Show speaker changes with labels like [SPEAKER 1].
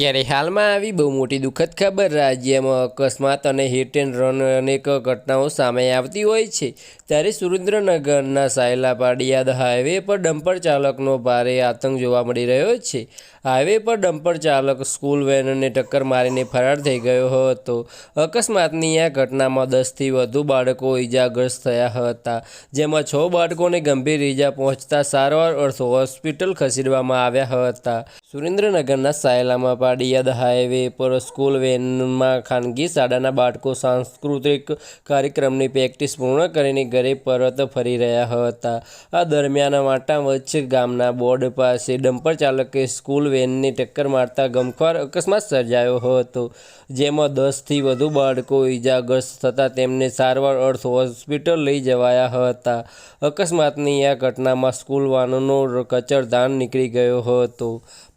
[SPEAKER 1] ત્યારે હાલમાં આવી બહુ મોટી દુઃખદ ખબર રાજ્યમાં અકસ્માત અને હિટ એન્ડ રન અનેક ઘટનાઓ સામે આવતી હોય છે. ત્યારે સુરેન્દ્રનગરના સાયલા પાડિયાદ હાઈવે પર ડમ્પર ચાલકનો ભારે આતંક જોવા મળી રહ્યો છે. હાઈવે પર ડમ્પર ચાલક સ્કૂલ વેનને ટક્કર મારીને ફરાર થઈ ગયો હતો. અકસ્માતની આ ઘટનામાં દસથી વધુ બાળકો ઈજાગ્રસ્ત થયા હતા, જેમાં છ બાળકોને ગંભીર ઈજા પહોંચતા સારવાર અર્થ હોસ્પિટલ ખસેડવામાં આવ્યા હતા. સુરેન્દ્રનગરના સાયલામાં પાડિયાદ હાઈવે પર સ્કૂલ વેનમાં ખાનગી શાળાના બાળકો સાંસ્કૃતિક કાર્યક્રમની પ્રેક્ટિસ પૂર્ણ કરીને ઘરે પરત ફરી રહ્યા હતા. આ દરમિયાન વાટા વચ્ચે ગામના બોર્ડ પાસે ડમ્પર ચાલકે સ્કૂલ વેનને ટક્કર મારતા ગમખ્વાર અકસ્માત સર્જાયો હતો. જેમાં દસથી વધુ બાળકો ઈજાગ્રસ્ત થતાં તેમને સારવાર અર્થ હોસ્પિટલ લઈ જવાયા હતા. અકસ્માતની આ ઘટનામાં સ્કૂલ વાનનો કચરદાન નીકળી ગયો હતો.